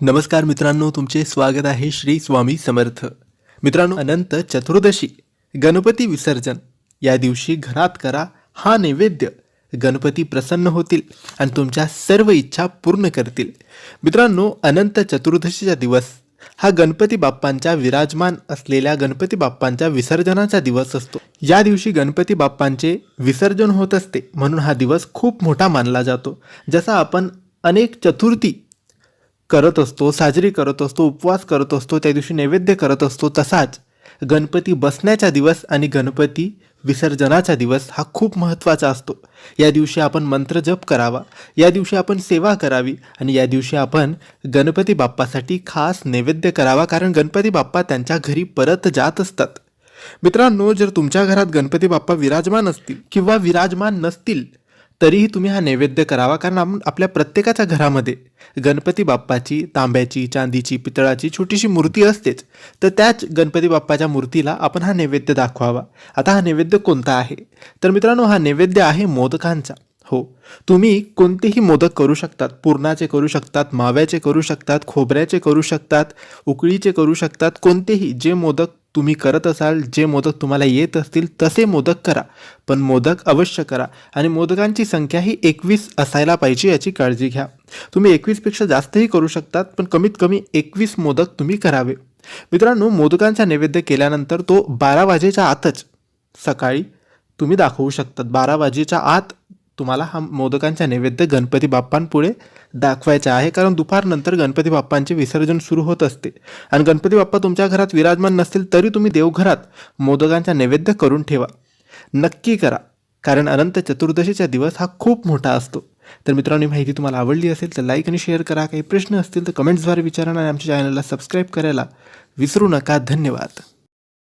नमस्कार मित्रांनो तुमचे स्वागत आहे श्री स्वामी समर्थ. मित्रांनो अनंत चतुर्दशी गणपती विसर्जन. या दिवशी घरात करा हा नैवेद्य. गणपती प्रसन्न होतील आणि तुमच्या सर्व इच्छा पूर्ण करतील. मित्रांनो अनंत चतुर्दशीचा दिवस हा गणपती बाप्पांच्या विराजमान असलेल्या गणपती बाप्पांच्या विसर्जनाचा दिवस असतो. या दिवशी गणपती बाप्पांचे विसर्जन होत असते म्हणून हा दिवस खूप मोठा मानला जातो. जसा आपण अनेक चतुर्थी करत असतो साजरी करत असतो उपवास करत असतो त्या दिवशी नैवेद्य करत असतो तसाच गणपती बसण्याचा दिवस आणि गणपती विसर्जनाचा दिवस हा खूप महत्त्वाचा असतो. या दिवशी आपण मंत्र जप करावा या दिवशी आपण सेवा करावी आणि या दिवशी आपण गणपती बाप्पासाठी खास नैवेद्य करावा कारण गणपती बाप्पा त्यांच्या घरी परत जात असतात. मित्रांनो जर तुमच्या घरात गणपती बाप्पा विराजमान असतील किंवा विराजमान नसतील तरीही तुम्ही हा नैवेद्य करावा कारण आपण आपल्या प्रत्येकाच्या घरामध्ये गणपती बाप्पाची तांब्याची चांदीची पितळाची छोटीशी मूर्ती असतेच. तर त्याच गणपती बाप्पाच्या मूर्तीला आपण हा नैवेद्य दाखवावा. आता हा नैवेद्य कोणता आहे? तर मित्रांनो हा नैवेद्य आहे मोदकांचा. हो तुम्ही कोणतेही मोदक करू शकतात. पुरणाचे करू शकतात माव्याचे करू शकतात खोबऱ्याचे करू शकतात उकळीचे करू शकतात कोणतेही जे मोदक तुम्ही करत असाल जे मोदक तुम्हाला येत असतील तसे मोदक करा. पण मोदक अवश्य करा आणि मोदकांची संख्या ही एकवीस असायला पाहिजे याची काळजी घ्या. तुम्ही एकवीसपेक्षा जास्तही करू शकतात पण कमीत कमी एकवीस मोदक तुम्ही करावे. मित्रांनो मोदकांचा नैवेद्य केल्यानंतर तो बारा वाजेच्या आतच सकाळी तुम्ही दाखवू शकतात. बारा वाजेच्या आत तुम्हाला हा मोदकांचा नैवेद्य गणपती बाप्पांपुढे दाखवायचा आहे. कारण दुपारनंतर गणपती बाप्पांचे विसर्जन सुरू होत असते. आणि गणपती बाप्पा तुमच्या घरात विराजमान नसतील तरी तुम्ही देवघरात मोदकांचा नैवेद्य करून ठेवा. नक्की करा. कारण अनंत चतुर्दशीचा दिवस हा खूप मोठा असतो. तर मित्रांनो ही माहिती तुम्हाला आवडली असेल तर लाईक आणि शेअर करा. काही प्रश्न असतील तर कमेंट्सद्वारे विचारा आणि आमच्या चॅनलला सबस्क्राईब करायला विसरू नका. धन्यवाद.